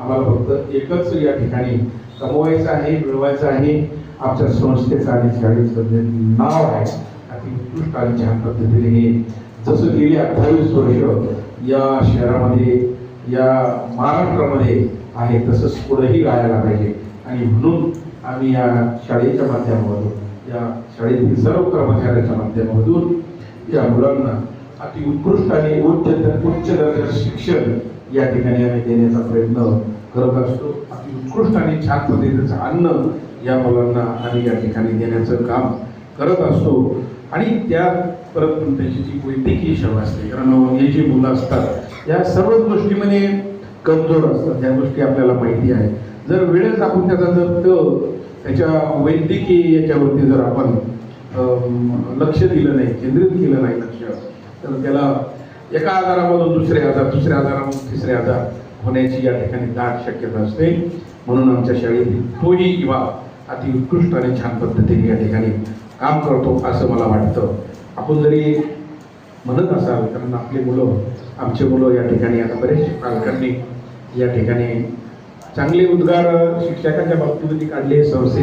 आम्हाला फक्त एकच या ठिकाणी कमवायचं आहे मिळवायचं आहे. आमच्या संस्थेचं आणि शाळेचं जे नाव आहे. अति उत्कृष्ट आणि छान पद्धतीने हे जसं गेली अठ्ठावीस वर्ष या शहरामध्ये या महाराष्ट्रामध्ये आहे तसंच पुढेही राहायला पाहिजे. आणि म्हणून आम्ही या शाळेच्या माध्यमामधून या शाळेतील सर्व कर्मचाऱ्यांच्या माध्यमातून या मुलांना अति उत्कृष्ट आणि उच्च उच्च दर्जाचं शिक्षण या ठिकाणी आम्ही देण्याचा प्रयत्न करत असतो. अति उत्कृष्ट आणि छान पद्धतीचं अन्न या मुलांना आम्ही या ठिकाणी देण्याचं काम करत असतो. आणि त्या परत त्यांची जी वैद्यकीय सेवा असते कारण हे जी मुलं असतात या सर्व गोष्टीमध्ये कमजोर असतात. त्या गोष्टी आपल्याला माहिती आहे जर वेळेस आपण त्याचा जर तो त्याच्या वैद्यकीय याच्यावरती जर आपण लक्ष दिलं नाही केंद्रित केलं नाही लक्ष तर त्याला एका आजारामधून दुसरे आजार दुसऱ्या आजारामधून तिसरे आजार होण्याची या ठिकाणी दाट शक्यता असते. म्हणून आमच्या शाळेतील तोही युवा अति उत्कृष्ट आणि छान पद्धतीने या ठिकाणी काम करतो असं मला वाटतं. आपण जरी म्हणत असाल कारण आपली मुलं आमचे मुलं या ठिकाणी आता बरेचसे पालकांनी या ठिकाणी चांगले उद्गार शिक्षकांच्या बाबतीमध्ये काढले संस्थेचे